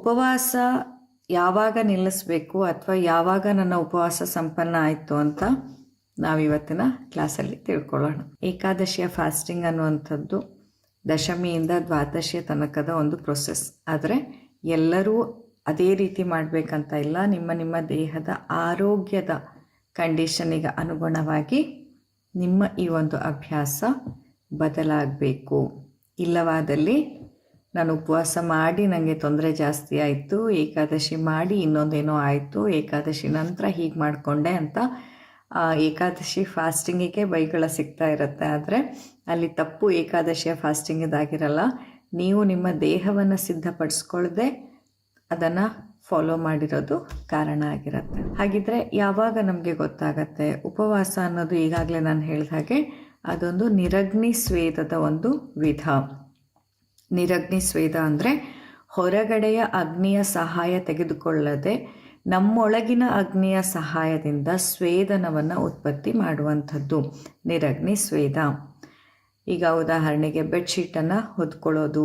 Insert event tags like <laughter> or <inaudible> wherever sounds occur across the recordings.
ಉಪವಾಸ ಯಾವಾಗ ನಿಲ್ಲಿಸಬೇಕು ಅಥವಾ ಯಾವಾಗ ನನ್ನ ಉಪವಾಸ ಸಂಪನ್ನ ಆಯಿತು ಅಂತ ನಾವಿವತ್ತಿನ ಕ್ಲಾಸಲ್ಲಿ ತಿಳ್ಕೊಳ್ಳೋಣ. ಏಕಾದಶಿಯ ಫಾಸ್ಟಿಂಗ್ ಅನ್ನುವಂಥದ್ದು ದಶಮಿಯಿಂದ ದ್ವಾದಶಿಯ ತನಕದ ಒಂದು ಪ್ರೊಸೆಸ್. ಆದರೆ ಎಲ್ಲರೂ ಅದೇ ರೀತಿ ಮಾಡಬೇಕಂತ ಇಲ್ಲ. ನಿಮ್ಮ ನಿಮ್ಮ ದೇಹದ ಆರೋಗ್ಯದ ಕಂಡೀಷನಿಗೆ ಅನುಗುಣವಾಗಿ ನಿಮ್ಮ ಈ ಒಂದು ಅಭ್ಯಾಸ ಬದಲಾಗಬೇಕು. ಇಲ್ಲವಾದಲ್ಲಿ ನಾನು ಉಪವಾಸ ಮಾಡಿ ನನಗೆ ತೊಂದರೆ ಜಾಸ್ತಿ ಆಯಿತು, ಏಕಾದಶಿ ಮಾಡಿ ಇನ್ನೊಂದೇನೋ ಆಯಿತು, ಏಕಾದಶಿ ನಂತರ ಹೀಗೆ ಮಾಡಿಕೊಂಡೆ ಅಂತ. ಏಕಾದಶಿ ಫಾಸ್ಟಿಂಗಿಗೆ ಬೈಗಳ ಸಿಗ್ತಾ ಇರುತ್ತೆ, ಆದರೆ ಅಲ್ಲಿ ತಪ್ಪು ಏಕಾದಶಿಯ ಫಾಸ್ಟಿಂಗಿದಾಗಿರಲ್ಲ. ನೀವು ನಿಮ್ಮ ದೇಹವನ್ನು ಸಿದ್ಧಪಡಿಸ್ಕೊಳ್ಳದೆ ಅದನ್ನು ಫಾಲೋ ಮಾಡಿರೋದು ಕಾರಣ ಆಗಿರುತ್ತೆ. ಹಾಗಿದ್ರೆ ಯಾವಾಗ ನಮಗೆ ಗೊತ್ತಾಗತ್ತೆ? ಉಪವಾಸ ಅನ್ನೋದು ಈಗಾಗಲೇ ನಾನು ಹೇಳಿದ ಹಾಗೆ ಅದೊಂದು ನಿರಗ್ನಿ ಸ್ವೇದದ ಒಂದು ವಿಧ. ನಿರಗ್ನಿ ಸ್ವೇದ ಅಂದರೆ ಹೊರಗಡೆಯ ಅಗ್ನಿಯ ಸಹಾಯ ತೆಗೆದುಕೊಳ್ಳದೆ ನಮ್ಮೊಳಗಿನ ಅಗ್ನಿಯ ಸಹಾಯದಿಂದ ಸ್ವೇದನವನ್ನು ಉತ್ಪತ್ತಿ ಮಾಡುವಂಥದ್ದು. ನಿರಗ್ನಿ ಸ್ವೇದ. ಈಗ ಉದಾಹರಣೆಗೆ ಬೆಡ್ಶೀಟನ್ನು ಹೊದ್ಕೊಳ್ಳೋದು,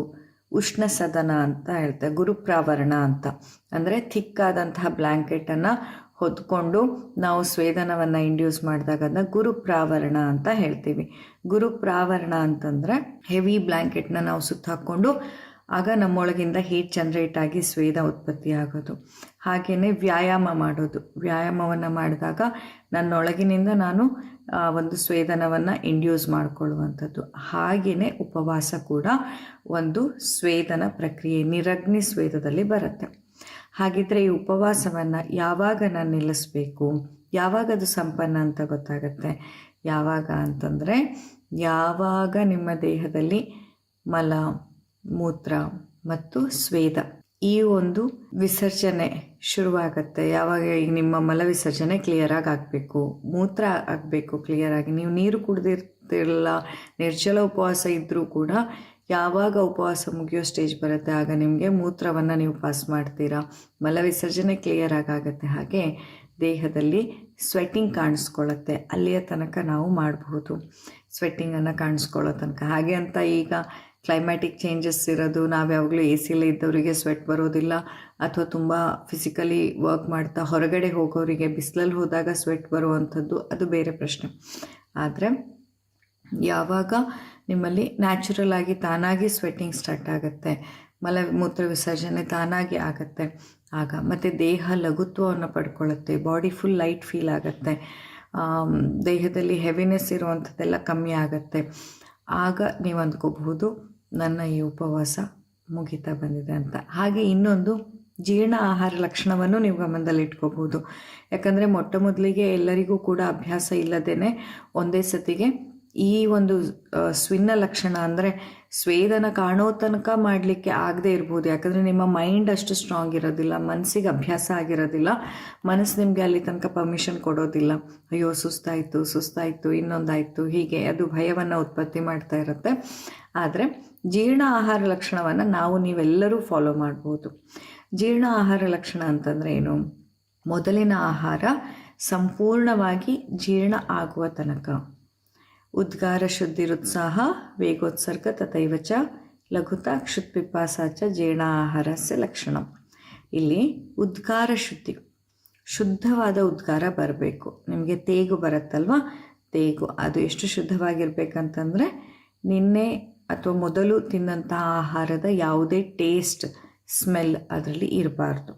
ಉಷ್ಣ ಸದನ ಅಂತ ಹೇಳ್ತಾರೆ ಗುರುಪ್ರಾವರಣ ಅಂತ. ಅಂದರೆ ಥಿಕ್ಕಾದಂತಹ ಬ್ಲ್ಯಾಂಕೆಟನ್ನು ಹೊದ್ಕೊಂಡು ನಾವು ಸ್ವೇದನವನ್ನು ಇಂಡ್ಯೂಸ್ ಮಾಡಿದಾಗ ಅದನ್ನ ಗುರುಪ್ರಾವರಣ ಅಂತ ಹೇಳ್ತೀವಿ. ಗುರುಪ್ರಾವರಣ ಅಂತಂದರೆ ಹೆವಿ ಬ್ಲ್ಯಾಂಕೆಟ್ನ ನಾವು ಸುತ್ತ ಹಾಕ್ಕೊಂಡು ಆಗ ನಮ್ಮೊಳಗಿಂದ ಹೀಟ್ ಜನ್ರೇಟ್ ಆಗಿ ಸ್ವೇದ ಉತ್ಪತ್ತಿ ಆಗೋದು. ಹಾಗೆಯೇ ವ್ಯಾಯಾಮ ಮಾಡೋದು. ವ್ಯಾಯಾಮವನ್ನು ಮಾಡಿದಾಗ ನನ್ನೊಳಗಿನಿಂದ ನಾನು ಒಂದು ಸ್ವೇದನವನ್ನು ಇಂಡ್ಯೂಸ್ ಮಾಡಿಕೊಳ್ಳುವಂಥದ್ದು. ಹಾಗೆಯೇ ಉಪವಾಸ ಕೂಡ ಒಂದು ಸ್ವೇದನ ಪ್ರಕ್ರಿಯೆ, ನಿರಗ್ನಿ ಸ್ವೇದದಲ್ಲಿ ಬರುತ್ತೆ. ಹಾಗಿದ್ರೆ ಈ ಉಪವಾಸವನ್ನು ಯಾವಾಗ ನಾನು ನಿಲ್ಲಿಸಬೇಕು? ಯಾವಾಗ ಅದು ಸಂಪನ್ನ ಅಂತ ಗೊತ್ತಾಗುತ್ತೆ. ಯಾವಾಗ ಅಂತಂದರೆ, ಯಾವಾಗ ನಿಮ್ಮ ದೇಹದಲ್ಲಿ ಮಲ, ಮೂತ್ರ ಮತ್ತು ಸ್ವೇದ ಈ ಒಂದು ವಿಸರ್ಜನೆ ಶುರುವಾಗತ್ತೆ. ಯಾವಾಗ ಈಗ ನಿಮ್ಮ ಮಲ ವಿಸರ್ಜನೆ ಕ್ಲಿಯರಾಗಿ ಆಗಬೇಕು? ಮೂತ್ರ ಆಗಬೇಕು ಕ್ಲಿಯರಾಗಿ ನೀವು ನೀರು ಕುಡಿದಿರ್ತಿರಲ್ಲ ನಿರ್ಜಲ ಉಪವಾಸ ಇದ್ದರೂ ಕೂಡ ಯಾವಾಗ ಉಪವಾಸ ಮುಗಿಯೋ ಸ್ಟೇಜ್ ಬರುತ್ತೆ, ಆಗ ನಿಮಗೆ ಮೂತ್ರವನ್ನು ನೀವು ಪಾಸ್ ಮಾಡ್ತೀರಾ. ಮಲವಿಸರ್ಜನೆ ಕ್ಲಿಯರ್ ಆಗಾಗತ್ತೆ ಹಾಗೆ ದೇಹದಲ್ಲಿ ಸ್ವೆಟ್ಟಿಂಗ್ ಕಾಣಿಸ್ಕೊಳ್ಳುತ್ತೆ ಅಲ್ಲಿಯ ತನಕ ನಾವು ಮಾಡಬಹುದು. ಸ್ವೆಟ್ಟಿಂಗನ್ನು ಕಾಣಿಸ್ಕೊಳ್ಳೋ ತನಕ. ಹಾಗೆ ಅಂತ ಈಗ ಕ್ಲೈಮ್ಯಾಟಿಕ್ ಚೇಂಜಸ್ ಇರೋದು, ನಾವು ಯಾವಾಗಲೂ ಎ ಸಿಲೇ ಇದ್ದವರಿಗೆ ಸ್ವೆಟ್ ಬರೋದಿಲ್ಲ, ಅಥವಾ ತುಂಬ ಫಿಸಿಕಲಿ ವರ್ಕ್ ಮಾಡ್ತಾ ಹೊರಗಡೆ ಹೋಗೋರಿಗೆ ಬಿಸಿಲಲ್ಲಿ ಹೋದಾಗ ಸ್ವೆಟ್ ಬರುವಂಥದ್ದು ಅದು ಬೇರೆ ಪ್ರಶ್ನೆ. ಆದರೆ ಯಾವಾಗ ನಿಮ್ಮಲ್ಲಿ ನ್ಯಾಚುರಲ್ ಆಗಿ ತಾನಾಗಿ ಸ್ವೆಟ್ಟಿಂಗ್ ಸ್ಟಾರ್ಟ್ ಆಗುತ್ತೆ. ಮಲ, ಮೂತ್ರ ವಿಸರ್ಜನೆ ತಾನಾಗಿ ಆಗುತ್ತೆ. ಆಗ ಮತ್ತು ದೇಹ ಲಘುತ್ವವನ್ನು ಪಡ್ಕೊಳ್ಳುತ್ತೆ. ಬಾಡಿ ಫುಲ್ ಲೈಟ್ ಫೀಲ್ ಆಗುತ್ತೆ. ದೇಹದಲ್ಲಿ ಹೆವಿನೆಸ್ ಇರುವಂಥದ್ದೆಲ್ಲ ಕಮ್ಮಿ ಆಗುತ್ತೆ. ಆಗ ನೀವು ಅಂದ್ಕೋಬಹುದು, ನನ್ನ ಈ ಉಪವಾಸ ಮುಗಿತಾ ಬಂದಿದೆ ಅಂತ. ಹಾಗೆ ಇನ್ನೊಂದು, ಜೀರ್ಣ ಆಹಾರ ಲಕ್ಷಣವನ್ನು ನೀವು ಗಮನದಲ್ಲಿ ಇಟ್ಕೋಬಹುದು. ಯಾಕಂದರೆ ಮೊಟ್ಟ ಮೊದಲಿಗೆ ಎಲ್ಲರಿಗೂ ಕೂಡ ಅಭ್ಯಾಸ ಇಲ್ಲದೇ ಒಂದೇ ಸತಿಗೆ ಈ ಒಂದು ಸ್ವಿನ್ನ ಲಕ್ಷಣ ಅಂದರೆ ಸ್ವೇದನ ಕಾಣೋ ತನಕ ಮಾಡಲಿಕ್ಕೆ ಆಗದೆ ಇರ್ಬೋದು. ಯಾಕಂದರೆ ನಿಮ್ಮ ಮೈಂಡ್ ಅಷ್ಟು ಸ್ಟ್ರಾಂಗ್ ಇರೋದಿಲ್ಲ ಮನಸ್ಸಿಗೆ ಅಭ್ಯಾಸ ಆಗಿರೋದಿಲ್ಲ, ಮನಸ್ಸು ನಿಮಗೆ ಅಲ್ಲಿ ತನಕ ಪರ್ಮಿಷನ್ ಕೊಡೋದಿಲ್ಲ. ಅಯ್ಯೋ, ಸುಸ್ತಾಯಿತು ಸುಸ್ತಾಯಿತು, ಇನ್ನೊಂದಾಯಿತು, ಹೀಗೆ ಅದು ಭಯವನ್ನು ಉತ್ಪತ್ತಿ ಮಾಡ್ತಾ ಇರುತ್ತೆ. ಆದರೆ ಜೀರ್ಣ ಆಹಾರ ಲಕ್ಷಣವನ್ನು ನಾವು ನೀವೆಲ್ಲರೂ ಫಾಲೋ ಮಾಡ್ಬೋದು. ಜೀರ್ಣ ಆಹಾರ ಲಕ್ಷಣ ಅಂತಂದರೆ ಏನು? ಮೊದಲಿನ ಆಹಾರ ಸಂಪೂರ್ಣವಾಗಿ ಜೀರ್ಣ ಆಗುವ ತನಕ. ಉದ್ಗಾರ ಶುದ್ಧಿರುತ್ಸಾಹ ವೇಗೋತ್ಸರ್ಗ ತಥೈವ ಚ ಲಘುತ ಕ್ಷುತ್ಪಿಪಾಸ ಜೀರ್ಣ ಆಹಾರಸ್ಯ ಲಕ್ಷಣ. ಇಲ್ಲಿ ಉದ್ಗಾರ ಶುದ್ಧಿ ಶುದ್ಧವಾದ ಉದ್ಗಾರ ಬರಬೇಕು. ನಿಮಗೆ ತೇಗು ಬರುತ್ತಲ್ವ? ತೇಗು, ಅದು ಎಷ್ಟು ಶುದ್ಧವಾಗಿರ್ಬೇಕಂತಂದರೆ ನಿನ್ನೆ ಅಥವಾ ಮೊದಲು ತಿನ್ನಂತಹ ಆಹಾರದ ಯಾವುದೇ ಟೇಸ್ಟ್, ಸ್ಮೆಲ್ ಅದರಲ್ಲಿ ಇರಬಾರ್ದು.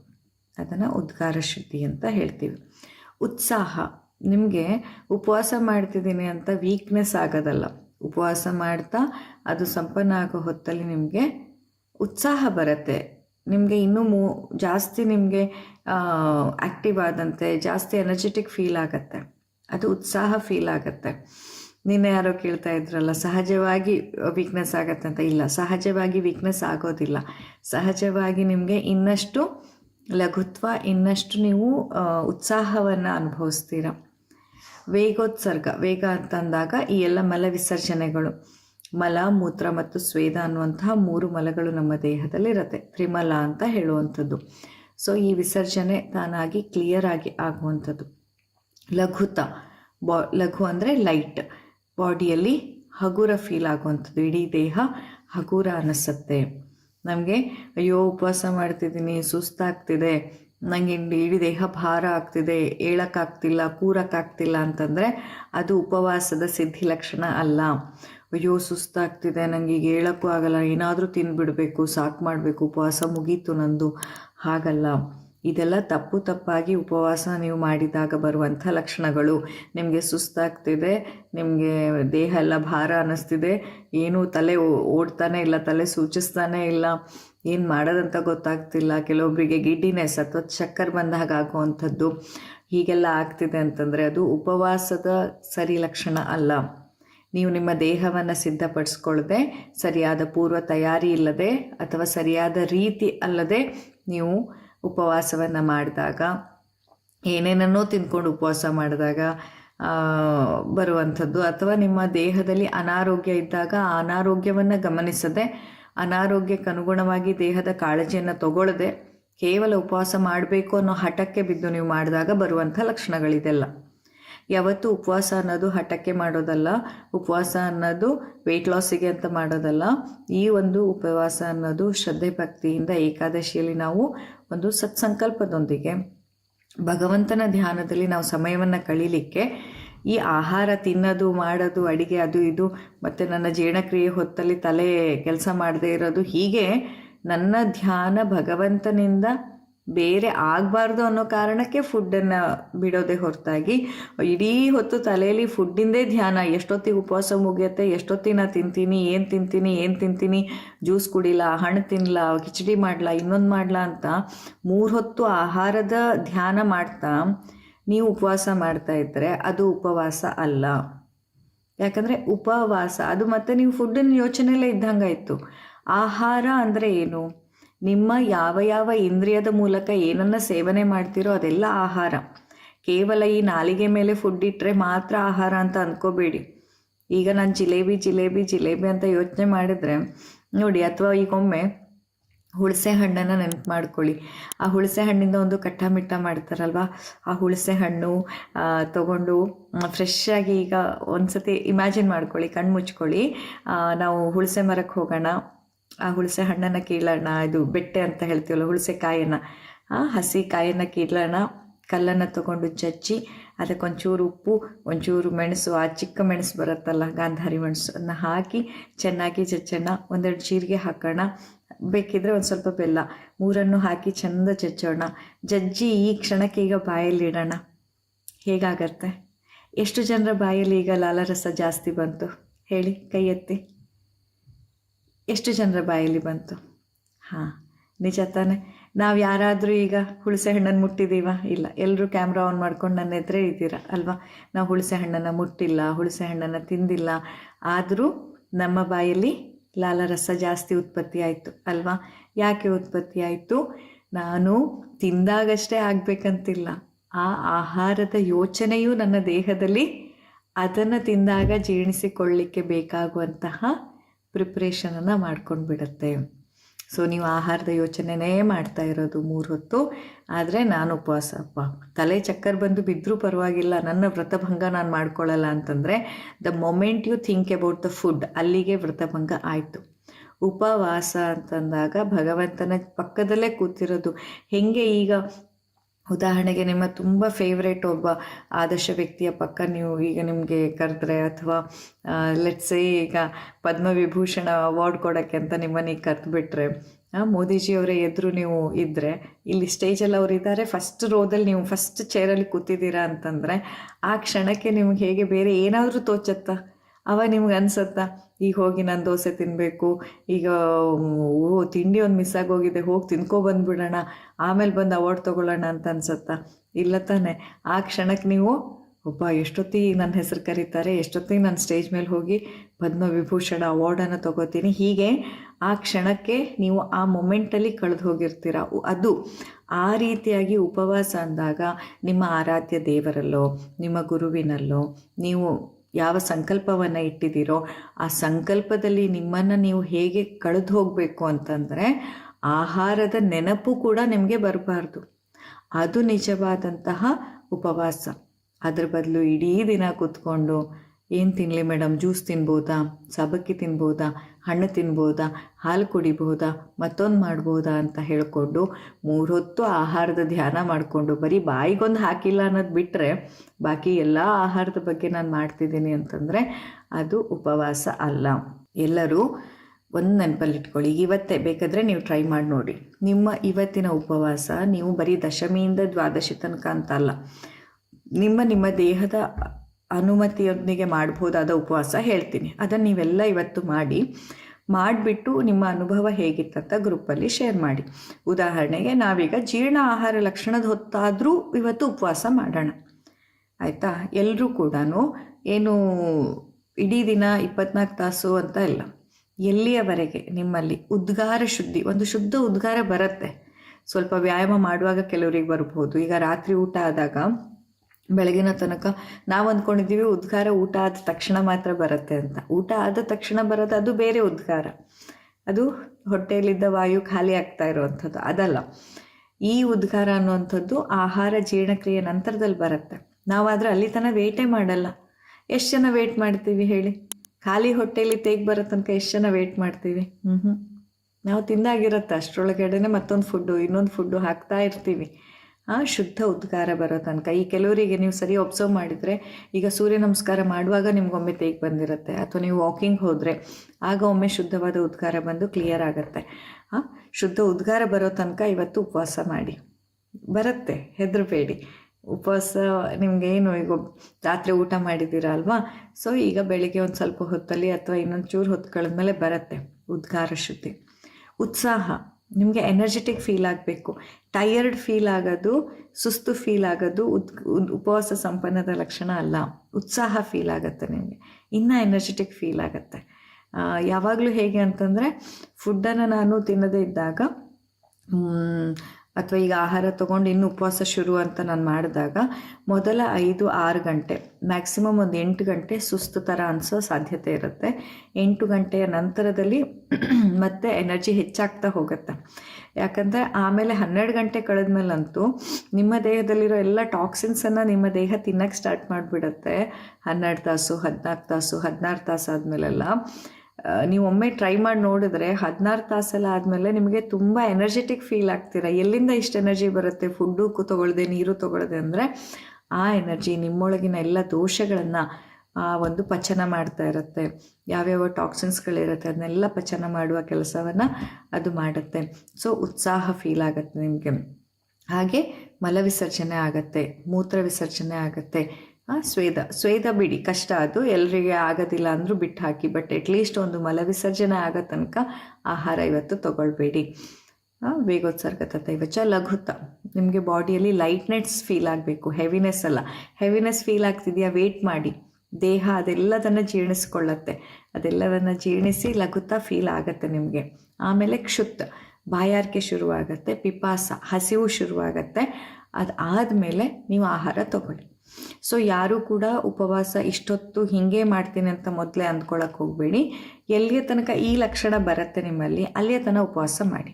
ಅದನ್ನು ಉದ್ಗಾರ ಶುದ್ಧಿ ಅಂತ ಹೇಳ್ತೀವಿ. ಉತ್ಸಾಹ ನಿಮಗೆ ಉಪವಾಸ ಮಾಡ್ತಿದ್ದೀನಿ ಅಂತ ವೀಕ್ನೆಸ್ ಆಗೋದಲ್ಲ. ಉಪವಾಸ ಮಾಡ್ತಾ ಅದು ಸಂಪನ್ನ ಆಗೋ ಹೊತ್ತಲ್ಲಿ ನಿಮಗೆ ಉತ್ಸಾಹ ಬರುತ್ತೆ. ನಿಮಗೆ ಇನ್ನೂ ಮೂ, ಜಾಸ್ತಿ ನಿಮಗೆ ಆ್ಯಕ್ಟಿವ್ ಆದಂತೆ, ಜಾಸ್ತಿ ಎನರ್ಜೆಟಿಕ್ ಫೀಲ್ ಆಗುತ್ತೆ. ಅದು ಉತ್ಸಾಹ ಫೀಲ್ ಆಗುತ್ತೆ. ನಿನ್ನೆ ಯಾರೋ ಕೇಳ್ತಾ ಇದ್ರಲ್ಲ, ಸಹಜವಾಗಿ ವೀಕ್ನೆಸ್ ಆಗತ್ತೆ ಅಂತ. ಇಲ್ಲ, ಸಹಜವಾಗಿ ವೀಕ್ನೆಸ್ ಆಗೋದಿಲ್ಲ. ಸಹಜವಾಗಿ ನಿಮಗೆ ಇನ್ನಷ್ಟು ಲಘುತ್ವ, ಇನ್ನಷ್ಟು ನೀವು ಉತ್ಸಾಹವನ್ನು ಅನುಭವಿಸ್ತೀರ. ವೇಗೋತ್ಸರ್ಗ, ವೇಗ ಅಂತಂದಾಗ ಈ ಎಲ್ಲ ಮಲ ವಿಸರ್ಜನೆಗಳು. ಮಲ, ಮೂತ್ರ ಮತ್ತು ಸ್ವೇದ ಅನ್ನುವಂತಹ ಮೂರು ಮಲಗಳು ನಮ್ಮ ದೇಹದಲ್ಲಿರುತ್ತೆ. ತ್ರಿಮಲ ಅಂತ ಹೇಳುವಂಥದ್ದು. ಸೊ ಈ ವಿಸರ್ಜನೆ ತಾನಾಗಿ ಕ್ಲಿಯರ್ ಆಗಿ ಆಗುವಂಥದ್ದು. ಲಘುತ, ಬಾ, ಲಘು ಅಂದರೆ ಲೈಟ್ ಬಾಡಿಯಲ್ಲಿ ಹಗುರ ಫೀಲ್ ಆಗುವಂಥದ್ದು. ಇಡೀ ದೇಹ ಹಗುರ ಅನಿಸುತ್ತೆ. ನಮಗೆ, ಅಯ್ಯೋ, ಉಪವಾಸ ಮಾಡ್ತಿದ್ದೀನಿ, ಸುಸ್ತಾಗ್ತಿದೆ ನನಗೆ ಇಡೀ ದೇಹ ಭಾರ ಆಗ್ತಿದೆ, ಏಳಕ್ಕಾಗ್ತಿಲ್ಲ, ಕೂರಕ್ಕಾಗ್ತಿಲ್ಲ ಅಂತಂದರೆ ಅದು ಉಪವಾಸದ ಸಿದ್ಧಿ ಲಕ್ಷಣ ಅಲ್ಲ. ಅಯ್ಯೋ, ಸುಸ್ತಾಗ್ತಿದೆ ನನಗೆ ಈಗ ಹೇಳೋಕ್ಕೂ ಆಗಲ್ಲ, ಏನಾದರೂ ತಿಂದುಬಿಡಬೇಕು ಸಾಕು ಮಾಡಬೇಕು, ಉಪವಾಸ ಮುಗೀತು ನಂದು. ಹಾಗಲ್ಲ. ಇದೆಲ್ಲ ತಪ್ಪು ತಪ್ಪಾಗಿ ಉಪವಾಸ ನೀವು ಮಾಡಿದಾಗ ಬರುವಂಥ ಲಕ್ಷಣಗಳು. ನಿಮಗೆ ಸುಸ್ತಾಗ್ತಿದೆ, ನಿಮಗೆ ದೇಹ ಎಲ್ಲ ಭಾರ ಅನ್ನಿಸ್ತಿದೆ, ಏನೂ ತಲೆ ಓಡ್ತಾನೆ ಇಲ್ಲ, ತಲೆ ಸೂಚಿಸ್ತಾನೆ ಇಲ್ಲ ಏನು ಮಾಡೋದಂತ ಗೊತ್ತಾಗ್ತಿಲ್ಲ. ಕೆಲವೊಬ್ಬರಿಗೆ ಗಿಡ್ಡಿನೆಸ್ ಅಥವಾ ಚಕ್ಕರ್ ಬಂದಾಗ ಆಗುವಂಥದ್ದು ಹೀಗೆಲ್ಲ ಆಗ್ತಿದೆ ಅಂತಂದರೆ ಅದು ಉಪವಾಸದ ಸರಿ ಲಕ್ಷಣ ಅಲ್ಲ. ನೀವು ನಿಮ್ಮ ದೇಹವನ್ನು ಸಿದ್ಧಪಡಿಸ್ಕೊಳ್ಳದೆ ಸರಿಯಾದ ಪೂರ್ವ ತಯಾರಿ ಇಲ್ಲದೆ ಅಥವಾ ಸರಿಯಾದ ರೀತಿ ಅಲ್ಲದೆ ನೀವು ಉಪವಾಸವನ್ನು ಮಾಡಿದಾಗ, ಏನೇನನ್ನೋ ತಿಂದ್ಕೊಂಡು ಉಪವಾಸ ಮಾಡಿದಾಗ ಬರುವಂಥದ್ದು ಅಥವಾ ನಿಮ್ಮ ದೇಹದಲ್ಲಿ ಅನಾರೋಗ್ಯ ಇದ್ದಾಗ ಆ ಅನಾರೋಗ್ಯವನ್ನು ಗಮನಿಸದೆ ಅನಾರೋಗ್ಯಕ್ಕೆ ಅನುಗುಣವಾಗಿ ದೇಹದ ಕಾಳಜಿಯನ್ನು ತಗೊಳ್ಳದೆ ಕೇವಲ ಉಪವಾಸ ಮಾಡಬೇಕು ಅನ್ನೋ ಹಠಕ್ಕೆ ಬಿದ್ದು ನೀವು ಮಾಡಿದಾಗ ಬರುವಂಥ ಲಕ್ಷಣಗಳಿದೆಲ್ಲ. ಯಾವತ್ತೂ ಉಪವಾಸ ಅನ್ನೋದು ಹಠಕ್ಕೆ ಮಾಡೋದಲ್ಲ, ಉಪವಾಸ ಅನ್ನೋದು ವೆಯ್ಟ್ ಲಾಸಿಗೆ ಅಂತ ಮಾಡೋದಲ್ಲ. ಈ ಒಂದು ಉಪವಾಸ ಅನ್ನೋದು ಶ್ರದ್ಧೆ ಭಕ್ತಿಯಿಂದ ಏಕಾದಶಿಯಲ್ಲಿ ನಾವು ಒಂದು ಸತ್ಸಂಕಲ್ಪದೊಂದಿಗೆ ಭಗವಂತನ ಧ್ಯಾನದಲ್ಲಿ ನಾವು ಸಮಯವನ್ನು ಕಳೀಲಿಕ್ಕೆ ಈ ಆಹಾರ ತಿನ್ನೋದು, ಮಾಡೋದು, ಅಡಿಗೆ ಅದು ಇದು, ಮತ್ತು ನನ್ನ ಜೀರ್ಣಕ್ರಿಯೆ ಹೊತ್ತಲ್ಲಿ ತಲೆ ಕೆಲಸ ಮಾಡದೇ ಇರೋದು ಹೀಗೆ ನನ್ನ ಧ್ಯಾನ ಭಗವಂತನಿಂದ ಬೇರೆ ಆಗಬಾರ್ದು ಅನ್ನೋ ಕಾರಣಕ್ಕೆ ಫುಡ್ಡನ್ನು ಬಿಡೋದೇ ಹೊರತಾಗಿ, ಇಡೀ ಹೊತ್ತು ತಲೆಯಲ್ಲಿ ಫುಡ್ಡಿಂದೇ ಧ್ಯಾನ, ಎಷ್ಟೊತ್ತಿಗೆ ಉಪವಾಸ ಮುಗಿಯುತ್ತೆ ಎಷ್ಟೊತ್ತಿಗೆ ನಾನು ತಿಂತೀನಿ, ಏನು ತಿಂತೀನಿ ಏನು ತಿಂತೀನಿ, ಜ್ಯೂಸ್ ಕುಡಿಲ್ಲ ಹಣ್ಣು ತಿನ್ನಲ್ಲ ಕಿಚಡಿ ಮಾಡಲ, ಇನ್ನೊಂದು ಮಾಡಲ ಅಂತ ಮೂರು ಹೊತ್ತು ಆಹಾರದ ಧ್ಯಾನ ಮಾಡ್ತಾ ನೀವು ಉಪವಾಸ ಮಾಡ್ತಾ ಇದ್ದರೆ ಅದು ಉಪವಾಸ ಅಲ್ಲ. ಯಾಕಂದರೆ ಉಪವಾಸ, ಅದು ಮತ್ತೆ ನೀವು ಫುಡ್ಡಿನ ಇದ್ದಂಗೆ ಇದ್ದಂಗಾಯಿತು. ಆಹಾರ ಅಂದರೆ ಏನು? ನಿಮ್ಮ ಯಾವ ಯಾವ ಇಂದ್ರಿಯದ ಮೂಲಕ ಏನನ್ನು ಸೇವನೆ ಮಾಡ್ತೀರೋ ಅದೆಲ್ಲ ಆಹಾರ. ಕೇವಲ ಈ ನಾಲಿಗೆ ಮೇಲೆ ಫುಡ್ ಇಟ್ಟರೆ ಮಾತ್ರ ಆಹಾರ ಅಂತ ಅಂದ್ಕೋಬೇಡಿ ಈಗ ನಾನು ಜಿಲೇಬಿ ಜಿಲೇಬಿ ಜಿಲೇಬಿ ಅಂತ ಯೋಚನೆ ಮಾಡಿದರೆ, ನೋಡಿ, ಅಥವಾ ಈಗೊಮ್ಮೆ ಹುಣಸೆ ಹಣ್ಣನ್ನು ನೆನಪು ಮಾಡ್ಕೊಳ್ಳಿ. ಆ ಹುಳಸೆ ಹಣ್ಣಿಂದ ಒಂದು ಕಟ್ಟ ಮಿಟ್ಟ ಮಾಡ್ತಾರಲ್ವ? ಆ ಹುಳಸೆ ಹಣ್ಣು ತಗೊಂಡು ಫ್ರೆಶ್ ಆಗಿ ಈಗ ಒಂದ್ಸತಿ ಇಮ್ಯಾಜಿನ್ ಮಾಡ್ಕೊಳ್ಳಿ, ಕಣ್ಣು ಮುಚ್ಕೊಳ್ಳಿ. ನಾವು ಹುಳಸೆ ಮರಕ್ಕೆ ಹೋಗೋಣ. ಆ ಹುಳಸೆ ಹಣ್ಣನ್ನು ಕೀಳೋಣ. ಇದು ಬೆಟ್ಟೆ ಅಂತ ಹೇಳ್ತೀವಲ್ಲ ಹುಳಸೆ ಕಾಯನ್ನು ಹಸಿ ಕಾಯನ್ನು ಕೀಳೋಣ. ಕಲ್ಲನ್ನು ತಗೊಂಡು ಚಚ್ಚಿ, ಅದಕ್ಕೆ ಒಂಚೂರು ಉಪ್ಪು, ಒಂಚೂರು ಮೆಣಸು, ಆ ಚಿಕ್ಕ ಮೆಣಸು ಬರುತ್ತಲ್ಲ, ಗಾಂಧಾರಿ ಮೆಣಸು ಅದನ್ನ ಹಾಕಿ, ಚೆನ್ನಾಗಿ ಚಚ್ಚೋಣ. ಒಂದೆರಡು ಜೀರಿಗೆ ಹಾಕೋಣ. ಬೇಕಿದ್ರೆ ಒಂದು ಸ್ವಲ್ಪ ಬೆಲ್ಲ, ಮೂರನ್ನು ಹಾಕಿ ಚೆಂದ ಚಚ್ಚೋಣ. ಜಜ್ಜಿ ಈ ಕ್ಷಣಕ್ಕೆ ಈಗ ಬಾಯಲ್ಲಿ ಇಡೋಣ. ಹೇಗಾಗತ್ತೆ? ಎಷ್ಟು ಜನರ ಬಾಯಲ್ಲಿ ಈಗ ಲಾಲರಸ ಜಾಸ್ತಿ ಬಂತು? ಹೇಳಿ ಕೈ ಎತ್ತಿ ಎಷ್ಟು ಜನರ ಬಾಯಲ್ಲಿ ಬಂತು? ಹಾಂ, ನಿಜ ತಾನೇ. ನಾವು ಯಾರಾದರೂ ಈಗ ಹುಳಸೆ ಹಣ್ಣನ್ನು ಮುಟ್ಟಿದ್ದೀವ ಇಲ್ಲ ಎಲ್ಲರೂ ಕ್ಯಾಮ್ರಾ ಆನ್ ಮಾಡ್ಕೊಂಡು ನನ್ನ ಎದುರೇ ಇದ್ದೀರಾ? ಅಲ್ವಾ? ನಾವು ಹುಳಸೆ ಹಣ್ಣನ್ನು ಮುಟ್ಟಿಲ್ಲ, ಹುಳಸೆ ಹಣ್ಣನ್ನು ತಿಂದಿಲ್ಲ. ಆದರೂ ನಮ್ಮ ಬಾಯಲ್ಲಿ ಲಾಲರಸ ಜಾಸ್ತಿ ಉತ್ಪತ್ತಿ ಆಯಿತು, ಅಲ್ವಾ? ಯಾಕೆ ಉತ್ಪತ್ತಿ ಆಯಿತು? ನಾನು ತಿಂದಾಗಷ್ಟೇ ಆಗಬೇಕಂತಿಲ್ಲ. ಆ ಆಹಾರದ ಯೋಚನೆಯು ನನ್ನ ದೇಹದಲ್ಲಿ ಅದನ್ನು ತಿಂದಾಗ ಜೀರ್ಣಿಸಿಕೊಳ್ಳಿಕ್ಕೆ ಬೇಕಾಗುವಂತಹ ಪ್ರಿಪ್ರೇಷನನ್ನು ಮಾಡ್ಕೊಂಡು ಬಿಡುತ್ತೆ ಸೊ ನೀವು ಆಹಾರದ ಯೋಚನೆನೇ ಮಾಡ್ತಾ ಇರೋದು ಮೂರು ಹೊತ್ತು ಆದರೆ ನಾನು ಉಪವಾಸ, ಅಪ್ಪ. ತಲೆ ಚಕ್ಕರ್ ಬಂದು ಬಿದ್ದರೂ ಪರವಾಗಿಲ್ಲ. ನನ್ನ ವ್ರತಭಂಗ ನಾನು ಮಾಡ್ಕೊಳ್ಳಲ್ಲ ಅಂತಂದರೆ the moment you think about the food ಅಲ್ಲಿಗೆ ವ್ರತಭಂಗ ಆಯಿತು. ಉಪವಾಸ ಅಂತಂದಾಗ ಭಗವಂತನ ಪಕ್ಕದಲ್ಲೇ ಕೂತಿರೋದು. ಹೆಂಗೆ ಈಗ ಉದಾಹರಣೆಗೆ ನಿಮ್ಮ ತುಂಬ ಫೇವ್ರೇಟ್ ಒಬ್ಬ ಆದರ್ಶ ವ್ಯಕ್ತಿಯ ಪಕ್ಕ ನೀವು ಈಗ ನಿಮಗೆ ಕರೆದ್ರೆ ಅಥವಾ ಲೆಟ್ಸೇ ಈಗ ಪದ್ಮವಿಭೂಷಣ ಅವಾರ್ಡ್ ಕೊಡೋಕ್ಕೆ ಅಂತ ನಿಮ್ಮನ್ನ ಈಗ ಕರೆದುಬಿಟ್ರೆ ಮೋದಿಜಿಯವರ ಎದುರು ನೀವು ಇದ್ದರೆ ಇಲ್ಲಿ ಸ್ಟೇಜಲ್ಲಿ ಅವರು ಇದ್ದಾರೆ ಫಸ್ಟ್ ರೋದಲ್ಲಿ ನೀವು ಫಸ್ಟ್ ಚೇರಲ್ಲಿ ಕೂತಿದ್ದೀರಾ ಅಂತಂದರೆ, ಆ ಕ್ಷಣಕ್ಕೆ ನಿಮ್ಗೆ ಹೇಗೆ ಬೇರೆ ಏನಾದರೂ ತೋಚತ್ತಾ? ಅವಾಗ ನಿಮ್ಗೆ ಅನ್ಸತ್ತಾ? ಈಗ ಹೋಗಿ ನಾನು ದೋಸೆ ತಿನ್ನಬೇಕು ಈಗ ಓ, ತಿಂಡಿ ಒಂದು ಮಿಸ್ ಆಗೋಗಿದೆ ಹೋಗಿ ತಿನ್ಕೊ ಬಂದ್ಬಿಡೋಣ, ಆಮೇಲೆ ಬಂದು ಅವಾರ್ಡ್ ತೊಗೊಳ್ಳೋಣ ಅಂತ ಅನ್ಸತ್ತಾ? ಇಲ್ಲ ತಾನೆ. ಆ ಕ್ಷಣಕ್ಕೆ ನೀವು, ಒಬ್ಬ ಎಷ್ಟೊತ್ತಿಗೆ ನನ್ನ ಹೆಸರು ಕರೀತಾರೆ, ಎಷ್ಟೊತ್ತಿಗೆ ನಾನು ಸ್ಟೇಜ್ ಮೇಲೆ ಹೋಗಿ ಪದ್ಮವಿಭೂಷಣ ಅವಾರ್ಡನ್ನು ತಗೋತೀನಿ. ಹೀಗೆ ಆ ಕ್ಷಣಕ್ಕೆ ನೀವು ಆ ಮೊಮೆಂಟಲ್ಲಿ ಕಳೆದು ಹೋಗಿರ್ತೀರ. ಅದು ಆ ರೀತಿಯಾಗಿ ಉಪವಾಸ ಅಂದಾಗ ನಿಮ್ಮ ಆರಾಧ್ಯ ದೇವರಲ್ಲೋ, ನಿಮ್ಮ ಗುರುವಿನಲ್ಲೋ, ನೀವು ಯಾವ ಸಂಕಲ್ಪವನ್ನು ಇಟ್ಟಿದ್ದೀರೋ ಆ ಸಂಕಲ್ಪದಲ್ಲಿ ನಿಮ್ಮನ್ನು ನೀವು ಹೇಗೆ ಕಳೆದು ಹೋಗಬೇಕು ಅಂತಂದರೆ ಆಹಾರದ ನೆನಪು ಕೂಡ ನಿಮಗೆ ಬರಬಾರ್ದು. ಅದು ನಿಜವಾದಂತಹ ಉಪವಾಸ. ಅದ್ರ ಬದಲು ಇಡೀ ದಿನ ಕೂತ್ಕೊಂಡು, ಏನು ತಿನ್ನಲಿ ಮೇಡಮ್? ಜ್ಯೂಸ್ ತಿನ್ಬೋದಾ? ಸಬಕ್ಕಿ ತಿನ್ಬೋದಾ? ಹಣ್ಣು ತಿನ್ಬೋದಾ, ಹಾಲು ಕುಡಿಬಹುದಾ ಮತ್ತೊಂದು ಮಾಡ್ಬೋದಾ ಅಂತ ಹೇಳಿಕೊಂಡು ಮೂರೊತ್ತು ಆಹಾರದ ಧ್ಯಾನ ಮಾಡಿಕೊಂಡು ಬರೀ ಬಾಯಿಗೊಂದು ಹಾಕಿಲ್ಲ ಅನ್ನೋದು ಬಿಟ್ಟರೆ ಬಾಕಿ ಎಲ್ಲ ಆಹಾರದ ಬಗ್ಗೆ ನಾನು ಮಾಡ್ತಿದ್ದೀನಿ ಅಂತಂದರೆ ಅದು ಉಪವಾಸ ಅಲ್ಲ. ಎಲ್ಲರೂ ಒಂದು ನೆನಪಲ್ಲಿಟ್ಕೊಳ್ಳಿ ಇವತ್ತೇ ಬೇಕಾದರೆ ನೀವು ಟ್ರೈ ಮಾಡಿ ನೋಡಿ. ನಿಮ್ಮ ಇವತ್ತಿನ ಉಪವಾಸ ನೀವು ಬರೀ ದಶಮಿಯಿಂದ ದ್ವಾದಶಿ ತನಕ ಅಂತ ಅಲ್ಲ. ನಿಮ್ಮ ನಿಮ್ಮ ದೇಹದ ಅನುಮತಿಯೊಂದಿಗೆ ಮಾಡಬಹುದಾದ ಉಪವಾಸ ಹೇಳ್ತೀನಿ. ಅದನ್ನು ನೀವೆಲ್ಲ ಇವತ್ತು ಮಾಡಿ, ಮಾಡಿಬಿಟ್ಟು ನಿಮ್ಮ ಅನುಭವ ಹೇಗಿತ್ತಂತ ಗ್ರೂಪಲ್ಲಿ ಶೇರ್ ಮಾಡಿ. ಉದಾಹರಣೆಗೆ ನಾವೀಗ ಜೀರ್ಣ ಆಹಾರ ಲಕ್ಷಣದ ಹೊತ್ತಾದರೂ ಇವತ್ತು ಉಪವಾಸ ಮಾಡೋಣ. ಆಯಿತಾ? ಎಲ್ಲರೂ ಕೂಡ ಏನು ಇಡೀ ದಿನ ಇಪ್ಪತ್ನಾಲ್ಕು ತಾಸು ಅಂತ ಇಲ್ಲ. ಎಲ್ಲಿಯವರೆಗೆ ನಿಮ್ಮಲ್ಲಿ ಉದ್ಗಾರ ಶುದ್ಧಿ, ಒಂದು ಶುದ್ಧ ಉದ್ಗಾರ ಬರುತ್ತೆ. ಸ್ವಲ್ಪ ವ್ಯಾಯಾಮ ಮಾಡುವಾಗ ಕೆಲವರಿಗೆ ಬರ್ಬೋದು. ಈಗ ರಾತ್ರಿ ಊಟ ಆದಾಗ ಬೆಳಗಿನ ತನಕ ನಾವು ಅಂದ್ಕೊಂಡಿದ್ದೀವಿ ಉದ್ಗಾರ ಊಟ ಆದ ತಕ್ಷಣ ಮಾತ್ರ ಬರುತ್ತೆ ಅಂತ. ಊಟ ಆದ ತಕ್ಷಣ ಬರೋದು ಅದು ಬೇರೆ ಉದ್ಗಾರ. ಅದು ಹೊಟ್ಟೆಯಲ್ಲಿದ್ದ ವಾಯು ಖಾಲಿ ಆಗ್ತಾ ಇರುವಂಥದ್ದು, ಅದಲ್ಲ. ಈ ಉದ್ಗಾರ ಅನ್ನುವಂಥದ್ದು ಆಹಾರ ಜೀರ್ಣಕ್ರಿಯೆ ನಂತರದಲ್ಲಿ ಬರುತ್ತೆ. ನಾವಾದರೆ ಅಲ್ಲಿ ತನಕ ವೇಟೇ ಮಾಡಲ್ಲ. ಎಷ್ಟು ಜನ ವೇಟ್ ಮಾಡ್ತೀವಿ ಹೇಳಿ? ಖಾಲಿ ಹೊಟ್ಟೆಯಲ್ಲಿ ತೇಗ್ ಬರೋ ತನಕ ಎಷ್ಟು ಜನ ವೇಟ್ ಮಾಡ್ತೀವಿ? ಹ್ಞೂ ಹ್ಞೂ ನಾವು ತಿಂದಾಗಿರುತ್ತೆ, ಅಷ್ಟರೊಳಗಡೆನೆ ಮತ್ತೊಂದು ಫುಡ್ಡು ಇನ್ನೊಂದು ಫುಡ್ಡು ಹಾಕ್ತಾ ಇರ್ತೀವಿ. ಶುದ್ಧ ಉದ್ಗಾರ ಬರೋ ತನಕ. ಈ ಕೆಲವರಿಗೆ ನೀವು ಸರಿ ಒಬ್ಸರ್ವ್ ಮಾಡಿದರೆ, ಈಗ ಸೂರ್ಯ ನಮಸ್ಕಾರ ಮಾಡುವಾಗ ನಿಮ್ಗೊಮ್ಮೆ ತೇಗ್ ಬಂದಿರುತ್ತೆ, ಅಥವಾ ನೀವು ವಾಕಿಂಗ್ ಹೋದರೆ, ಆಗ ಒಮ್ಮೆ ಶುದ್ಧವಾದ ಉದ್ಗಾರ ಬಂದು ಕ್ಲಿಯರ್ ಆಗುತ್ತೆ. ಆ ಶುದ್ಧ ಉದ್ಗಾರ ಬರೋ ತನಕ ಇವತ್ತು ಉಪವಾಸ ಮಾಡಿ. ಬರುತ್ತೆ, ಹೆದರಬೇಡಿ. ಉಪವಾಸ ನಿಮಗೇನು ಈಗ ರಾತ್ರಿ ಊಟ ಮಾಡಿದ್ದೀರಾ ಅಲ್ವಾ? ಸೊ ಈಗ ಬೆಳಿಗ್ಗೆ ಒಂದು ಸ್ವಲ್ಪ ಹೊತ್ತಲ್ಲಿ ಅಥವಾ ಇನ್ನೊಂದು ಚೂರು ಹೊತ್ತು ಕಳೆದ್ಮೇಲೆ ಬರುತ್ತೆ ಉದ್ಗಾರ ಶುದ್ಧಿ. ಉತ್ಸಾಹ. ನಿಮಗೆ ಎನರ್ಜೆಟಿಕ್ ಫೀಲ್ ಆಗಬೇಕು. ಟಯರ್ಡ್ ಫೀಲ್ ಆಗೋದು, ಸುಸ್ತು ಫೀಲ್ ಆಗೋದು ಉದ್, ಉಪವಾಸ ಸಂಪನ್ನದ ಲಕ್ಷಣ ಅಲ್ಲ. ಉತ್ಸಾಹ ಫೀಲ್ ಆಗುತ್ತೆ ನಿಮಗೆ. ಇನ್ನೂ ಎನರ್ಜೆಟಿಕ್ ಫೀಲ್ ಆಗುತ್ತೆ. ಯಾವಾಗಲೂ ಹೇಗೆ ಅಂತಂದರೆ ಫುಡ್ಡನ್ನು ನಾನು ತಿನ್ನದೇ ಇದ್ದಾಗ ಅಥವಾ ಈಗ ಆಹಾರ ತೊಗೊಂಡು ಇನ್ನು ಉಪವಾಸ ಶುರು ಅಂತ ನಾನು ಮಾಡಿದಾಗ ಮೊದಲ ಐದು, ಆರು ಗಂಟೆ ಮ್ಯಾಕ್ಸಿಮಮ್ ಒಂದು ಎಂಟು ಗಂಟೆ ಸುಸ್ತು ಥರ ಅನಿಸೋ ಸಾಧ್ಯತೆ ಇರುತ್ತೆ. ಎಂಟು ಗಂಟೆಯ ನಂತರದಲ್ಲಿ <clears throat> ಮತ್ತೆ ಎನರ್ಜಿ ಹೆಚ್ಚಾಗ್ತಾ ಹೋಗುತ್ತೆ. ಯಾಕಂದರೆ ಆಮೇಲೆ ಹನ್ನೆರಡು ಗಂಟೆ ಕಳೆದ್ಮೇಲಂತೂ ನಿಮ್ಮ ದೇಹದಲ್ಲಿರೋ ಎಲ್ಲ ಟಾಕ್ಸಿನ್ಸನ್ನು ನಿಮ್ಮ ದೇಹ ತಿನ್ನಕ್ಕೆ ಸ್ಟಾರ್ಟ್ ಮಾಡಿಬಿಡುತ್ತೆ. ಹನ್ನೆರಡು ತಾಸು ಹದಿನಾಲ್ಕು ತಾಸು, ಹದಿನಾರು ತಾಸು ಆದಮೇಲೆಲ್ಲ. ನೀವು ಒಮ್ಮೆ ಟ್ರೈ ಮಾಡಿ ನೋಡಿದ್ರೆ ಹದಿನಾರು ತಾಸೆಲ್ಲ ಆದಮೇಲೆ ನಿಮಗೆ ತುಂಬ ಎನರ್ಜೆಟಿಕ್ ಫೀಲ್ ಆಗ್ತೀರಾ? ಎಲ್ಲಿಂದ ಇಷ್ಟು ಎನರ್ಜಿ ಬರುತ್ತೆ? ಫುಡ್ಡು ತೊಗೊಳ್ದೆ, ನೀರು ತೊಗೊಳ್ದೆ ಅಂದರೆ ಆ ಎನರ್ಜಿ ನಿಮ್ಮೊಳಗಿನ ಎಲ್ಲ ದೋಷಗಳನ್ನು, ಆ, ಒಂದು ಪಚನ ಮಾಡ್ತಾ ಇರುತ್ತೆ. ಯಾವ್ಯಾವ ಟಾಕ್ಸಿನ್ಸ್ಗಳಿರುತ್ತೆ ಅದನ್ನೆಲ್ಲ ಪಚನ ಮಾಡುವ ಕೆಲಸವನ್ನು ಅದು ಮಾಡುತ್ತೆ. ಸೊ ಉತ್ಸಾಹ ಫೀಲ್ ಆಗುತ್ತೆ ನಿಮಗೆ. ಹಾಗೆ ಮಲವಿಸರ್ಜನೆ ಆಗುತ್ತೆ, ಮೂತ್ರ ವಿಸರ್ಜನೆ ಆಗುತ್ತೆ. ಸ್ವೇದ ಸ್ವೇದ ಬಿಡಿ, ಕಷ್ಟ ಅದು ಎಲ್ಲರಿಗೆ ಆಗೋದಿಲ್ಲ ಅಂದರೂ ಬಿಟ್ಟು ಹಾಕಿ ಬಟ್ ಅಟ್ಲೀಸ್ಟ್ ಒಂದು ಮಲ ವಿಸರ್ಜನೆ ಆಗೋ ತನಕ ಆಹಾರ ಇವತ್ತು ತಗೊಳ್ಬೇಡಿ. ವೇಗೋತ್ಸರ್ಗ ತಥೈವಚ ಲಘುತ. ನಿಮಗೆ ಬಾಡಿಯಲ್ಲಿ ಲೈಟ್ನೆಸ್ ಫೀಲ್ ಆಗಬೇಕು ಹೆವಿನೆಸ್ ಅಲ್ಲ. ಹೆವಿನೆಸ್ ಫೀಲ್ ಆಗ್ತಿದೆಯಾ? ವೇಟ್ ಮಾಡಿ. ದೇಹ ಅದೆಲ್ಲದನ್ನು ಜೀರ್ಣಿಸ್ಕೊಳ್ಳತ್ತೆ. ಅದೆಲ್ಲದನ್ನು ಜೀರ್ಣಿಸಿ ಲಘುತ ಫೀಲ್ ಆಗುತ್ತೆ ನಿಮಗೆ. ಆಮೇಲೆ ಕ್ಷುತ್ ಬಾಯಾರಿಕೆ ಶುರುವಾಗತ್ತೆ, ಪಿಪಾಸ, ಹಸಿವು ಶುರುವಾಗತ್ತೆ. ಅದು ಆದಮೇಲೆ ನೀವು ಆಹಾರ ತಗೊಳ್ಳಿ. ಸೊ ಯಾರೂ ಕೂಡ ಉಪವಾಸ ಇಷ್ಟೊತ್ತು ಹೀಗೆ ಮಾಡ್ತೀನಿ ಅಂತ ಮೊದಲೇ ಅಂದ್ಕೊಳಕ್ಕೆ ಹೋಗಬೇಡಿ. ಎಲ್ಲಿಯ ತನಕ ಈ ಲಕ್ಷಣ ಬರುತ್ತೆ ನಿಮ್ಮಲ್ಲಿ, ಅಲ್ಲಿಯ ತನಕ ಉಪವಾಸ ಮಾಡಿ.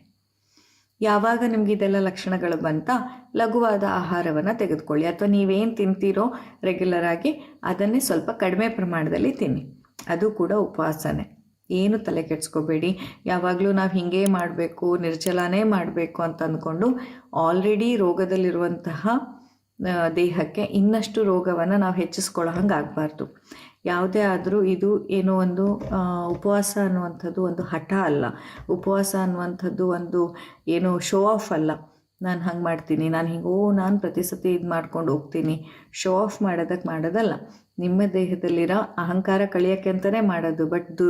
ಯಾವಾಗ ನಿಮ್ಗೆ ಇದೆಲ್ಲ ಲಕ್ಷಣಗಳು ಬಂತ, ಲಘುವಾದ ಆಹಾರವನ್ನು ತೆಗೆದುಕೊಳ್ಳಿ. ಅಥವಾ ನೀವೇನು ತಿಂತೀರೋ ರೆಗ್ಯುಲರ್ ಆಗಿ, ಅದನ್ನೇ ಸ್ವಲ್ಪ ಕಡಿಮೆ ಪ್ರಮಾಣದಲ್ಲಿ ತಿನ್ನಿ. ಅದು ಕೂಡ ಉಪವಾಸನೇ. ಏನು ತಲೆ ಕೆಡ್ಸ್ಕೋಬೇಡಿ. ಯಾವಾಗಲೂ ನಾವು ಹಿಂಗೆ ಮಾಡಬೇಕು, ನಿರ್ಜಲನೇ ಮಾಡಬೇಕು ಅಂತ ಅಂದ್ಕೊಂಡು ಆಲ್ರೆಡಿ ರೋಗದಲ್ಲಿರುವಂತಹ ದೇಹಕ್ಕೆ ಇನ್ನಷ್ಟು ರೋಗವನ್ನು ನಾವು ಹೆಚ್ಚಿಸ್ಕೊಳ್ಳೋ ಹಂಗೆ ಆಗಬಾರ್ದು ಯಾವುದೇ ಆದರೂ ಇದು ಏನೋ ಒಂದು ಉಪವಾಸ ಅನ್ನುವಂಥದ್ದು ಒಂದು ಹಠ ಅಲ್ಲ. ಉಪವಾಸ ಅನ್ನುವಂಥದ್ದು ಒಂದು ಏನೋ ಶೋ ಆಫ್ ಅಲ್ಲ. ನಾನು ಹಂಗೆ ಮಾಡ್ತೀನಿ, ನಾನು ಹಿಂಗೆ, ನಾನು ಪ್ರತಿ ಸತಿ ಇದು ಮಾಡ್ಕೊಂಡು ಹೋಗ್ತೀನಿ. ಶೋ ಆಫ್ ಮಾಡೋದಕ್ಕೆ ಮಾಡೋದಲ್ಲ. ನಿಮ್ಮ ದೇಹದಲ್ಲಿರೋ ಅಹಂಕಾರ ಕಳಿಯೋಕ್ಕೆ ಅಂತಲೇ ಮಾಡೋದು. ಬಟ್ ದು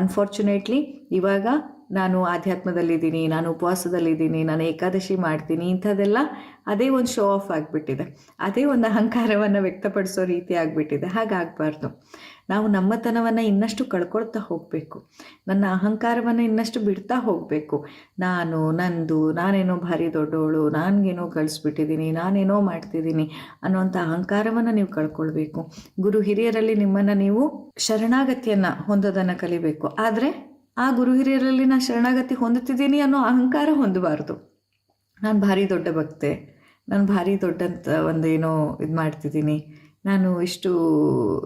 ಅನ್ಫಾರ್ಚುನೇಟ್ಲಿ ಇವಾಗ ನಾನು ಆಧ್ಯಾತ್ಮದಲ್ಲಿದ್ದೀನಿ, ನಾನು ಉಪವಾಸದಲ್ಲಿದ್ದೀನಿ, ನಾನು ಏಕಾದಶಿ ಮಾಡ್ತೀನಿ, ಇಂಥದ್ದೆಲ್ಲ ಅದೇ ಒಂದು ಶೋ ಆಫ್ ಆಗಿಬಿಟ್ಟಿದೆ. ಅದೇ ಒಂದು ಅಹಂಕಾರವನ್ನು ವ್ಯಕ್ತಪಡಿಸೋ ರೀತಿ ಆಗಿಬಿಟ್ಟಿದೆ. ಹಾಗಾಗಬಾರ್ದು. ನಾವು ನಮ್ಮತನವನ್ನು ಇನ್ನಷ್ಟು ಕಳ್ಕೊಳ್ತಾ ಹೋಗಬೇಕು. ನನ್ನ ಅಹಂಕಾರವನ್ನು ಇನ್ನಷ್ಟು ಬಿಡ್ತಾ ಹೋಗಬೇಕು. ನಾನು, ನಂದು, ನಾನೇನೋ ಭಾರಿ ದೊಡ್ಡವಳು ನನಗೇನೋ ಕಳಿಸ್ಬಿಟ್ಟಿದ್ದೀನಿ ನಾನೇನೋ ಮಾಡ್ತಿದ್ದೀನಿ ಅನ್ನೋಂಥ ಅಹಂಕಾರವನ್ನು ನೀವು ಕಳ್ಕೊಳ್ಬೇಕು. ಗುರು ಹಿರಿಯರಲ್ಲಿ ನಿಮ್ಮನ್ನು ನೀವು ಶರಣಾಗತಿಯನ್ನು ಹೊಂದೋದನ್ನು ಕಲಿಬೇಕು. ಆದರೆ ಆ ಗುರು ಹಿರಿಯರಲ್ಲಿ ನಾನು ಶರಣಾಗತಿ ಹೊಂದುತ್ತಿದ್ದೀನಿ ಅನ್ನೋ ಅಹಂಕಾರ ಹೊಂದಬಾರ್ದು. ನಾನು ಭಾರಿ ದೊಡ್ಡ ಭಕ್ತೆ. ನಾನು ಭಾರಿ ದೊಡ್ಡಂತ ಒಂದೇನೋ ಇದು ಮಾಡ್ತಿದ್ದೀನಿ. ನಾನು ಇಷ್ಟು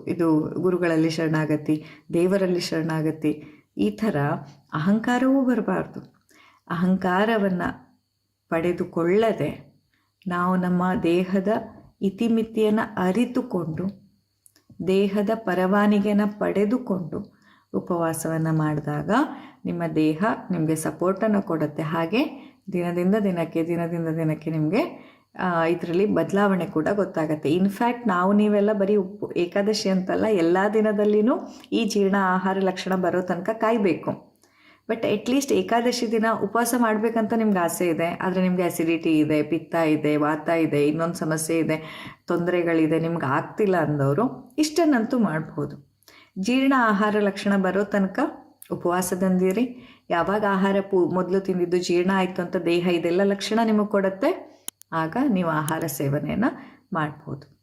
ಇದು ಗುರುಗಳಲ್ಲಿ ಶರಣಾಗತಿ, ದೇವರಲ್ಲಿ ಶರಣಾಗತಿ, ಈ ಥರ ಅಹಂಕಾರವೂ ಬರಬಾರ್ದು. ಅಹಂಕಾರವನ್ನು ಪಡೆದುಕೊಳ್ಳದೆ ನಾವು ನಮ್ಮ ದೇಹದ ಇತಿಮಿತಿಯನ್ನು ಅರಿತುಕೊಂಡು, ದೇಹದ ಪರವಾನಿಗೆಯನ್ನು ಪಡೆದುಕೊಂಡು ಉಪವಾಸವನ್ನು ಮಾಡಿದಾಗ ನಿಮ್ಮ ದೇಹ ನಿಮಗೆ ಸಪೋರ್ಟನ್ನು ಕೊಡುತ್ತೆ. ಹಾಗೆ ದಿನದಿಂದ ದಿನಕ್ಕೆ ದಿನದಿಂದ ದಿನಕ್ಕೆ ನಿಮಗೆ ಇದರಲ್ಲಿ ಬದಲಾವಣೆ ಕೂಡ ಗೊತ್ತಾಗುತ್ತೆ. ಇನ್ಫ್ಯಾಕ್ಟ್ ನಾವು ನೀವೆಲ್ಲ ಬರೀ ಉಪ್ಪು, ಏಕಾದಶಿ ಅಂತಲ್ಲ, ಎಲ್ಲ ದಿನದಲ್ಲಿನೂ ಈ ಜೀರ್ಣ ಆಹಾರ ಲಕ್ಷಣ ಬರೋ ತನಕ ಕಾಯಬೇಕು. ಬಟ್ ಅಟ್ಲೀಸ್ಟ್ ಏಕಾದಶಿ ದಿನ ಉಪವಾಸ ಮಾಡಬೇಕಂತ ನಿಮ್ಗೆ ಆಸೆ ಇದೆ. ಆದರೆ ನಿಮಗೆ ಅಸಿಡಿಟಿ ಇದೆ, ಪಿತ್ತ ಇದೆ, ವಾತ ಇದೆ, ಇನ್ನೊಂದು ಸಮಸ್ಯೆ ಇದೆ, ತೊಂದರೆಗಳಿದೆ, ನಿಮ್ಗೆ ಆಗ್ತಿಲ್ಲ ಅಂದವರು ಇಷ್ಟನ್ನಂತೂ ಮಾಡ್ಬೋದು. ಜೀರ್ಣ ಆಹಾರ ಲಕ್ಷಣ ಬರೋ ತನಕ ಉಪವಾಸದಂದಿರಿ ಯಾವಾಗ ಆಹಾರ ಪೂ, ಮೊದಲು ತಿಂದಿದ್ದು ಜೀರ್ಣ ಆಯಿತು ಅಂತ ದೇಹ ಇದೆಲ್ಲ ಲಕ್ಷಣ ನಿಮಗೆ ಕೊಡುತ್ತೆ. ಆಗ ನೀವು ಆಹಾರ ಸೇವನೆಯನ್ನು ಮಾಡ್ಬೋದು.